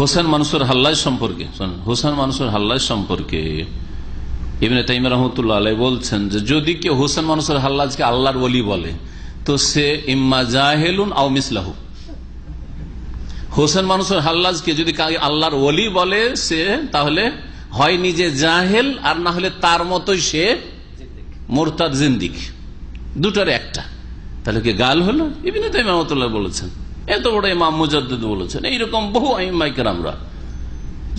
হোসেন মানুষের হাল্লাজ সম্পর্কে হোসেন মানুষের হাল্লাজ সম্পর্কে ইবনে তাইম রহমতুল্লাহ আলাই বলছেন যে যদি কেউ হোসেন মানুষের হাল্লাজকে আল্লাহর বলি বলে, তো সে ইম্মা জাহেলুন আও মিসলাহু। হোসেন মানুষের হাল্লাজকে যদি আল্লাহর ওলি বলে, সে তাহলে হয় নিজে জাহেল, আর না হলে তার মতোই সে মোরতাদ জিন্দিক। দুটার একটা। তাহলে কি গাল হলো? ইবিনে তাইম রহমতুল্লাহ বলেছেন। এত বড় ইমাম মুজাদ্দিদ বলেছেন। এইরকম বহু আইমাইকের আমরা।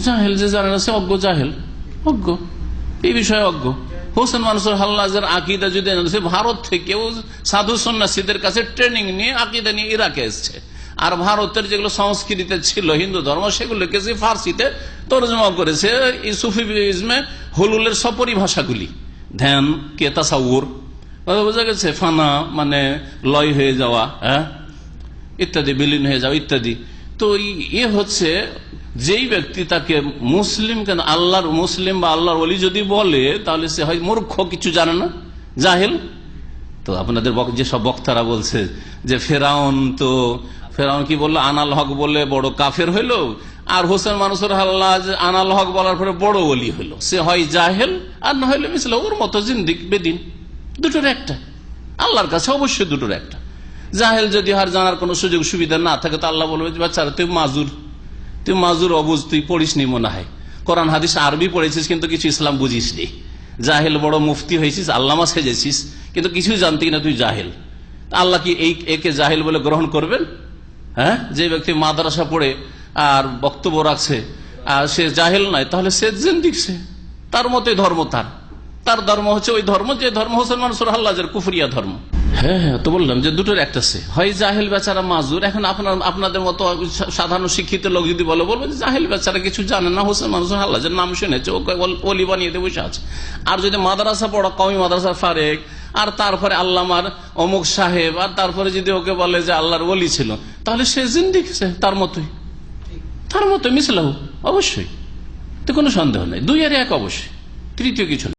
জাহেল যে জানে না সে অজ্ঞ জাহেল। অজ্ঞ। এই বিষয়ে অজ্ঞ। হোসেন মানুষের হাল্লাজের আকিদা যদি সে ভারত থেকেও সাধু সন্ন্যাসীদের কাছে ট্রেনিং নিয়ে আকিদা নিয়ে ইরাকে এসছে। আর ভারতের যেগুলো সংস্কৃতিতে ছিল, হিন্দু ধর্ম, সেগুলোকে সে ফার্সিতে তর্জমা করেছে, এই সুফিজমে হলুলের সপরিভাষাগুলি। ধ্যান, কে তাসাউর? বোঝা গেছে? ফানা মানে লয় হয়ে যাওয়া হ্যাঁ? ইত্যাদি, বিলীন হয়ে যাওয়া ইত্যাদি। তো এ হচ্ছে যেই ব্যক্তি তাকে মুসলিম কেন, আল্লাহর মুসলিম বা আল্লাহর অলি যদি বলে, তাহলে সে হয় মূর্খ, কিছু জানে না, জাহেল। তো আপনাদের যেসব বক্তারা বলছে যে ফেরাউন তো, ফেরাউন কি বলল? আনাল হক বলে বড় কাফের হইল, আর হোসেন মানুষের হাল্লাজ আনাল হক বলার পরে বড় অলি হইল। সে হয় জাহেল, আর না হইলে মিশলে ওর মতো জিন্দিক, বেদিন, দুটোর একটা। আল্লাহর কাছে অবশ্যই দুটোর একটা। জাহেল যদি আর জানার কোনো সুযোগ সুবিধা না থাকে, তো আল্লাহ বলবে, বাচ্চারা, তুই মাজুর। তুই মাজুর, অবুজ, তুই পড়িস নি মনে হয়। কোরআন, হাদিস, আরবি পড়েছিস, কিন্তু কিছু ইসলাম বুঝিস নি। জাহেল বড় মুফতি হয়েছিস, আল্লামা সেজেছিস, কিন্তু কিছুই জানতি না তুই জাহেল। আল্লাহ কি এই একে জাহেল বলে গ্রহণ করবেন? হ্যাঁ? যে ব্যক্তি মাদ্রাসা পড়ে আর বক্তব্য রাখছে, আর সে জাহেল নয়, তাহলে সে জিন্দিক সে। তার মতে ধর্ম তার। তার ধর্ম হচ্ছে ওই ধর্ম যে ধর্ম হোসেন মানুষের হাল্লাজের কুফরিয়া ধর্ম। হ্যাঁ হ্যাঁ তো বললাম যে দুটোর একটা সে হয় জাহেল বেচারা মাজুর, এখন আপনার, আপনাদের মতো সাধারণ শিক্ষিত লোক যদি বলে, বলব যে জাহেল বেচারা কিছু জানে না, হোসেন মানুষের হাল্লাজের নাম শুনেছে অল- বানিয়ে দিয়ে বসে আছে। আর যদি মাদ্রাসা পড়া কমি মাদ্রাসার ফারেক, আর তারপরে আল্লামার অমুক সাহেব, আর তারপরে যদি ওকে বলে যে আল্লাহর অলি ছিল, তাহলে সে জিন্দিক তার মতোই। তার মতো মিসলাহু, অবশ্যই। তো কোনো সন্দেহ নেই। দুই আর এক অবশ্যই, তৃতীয় কিছু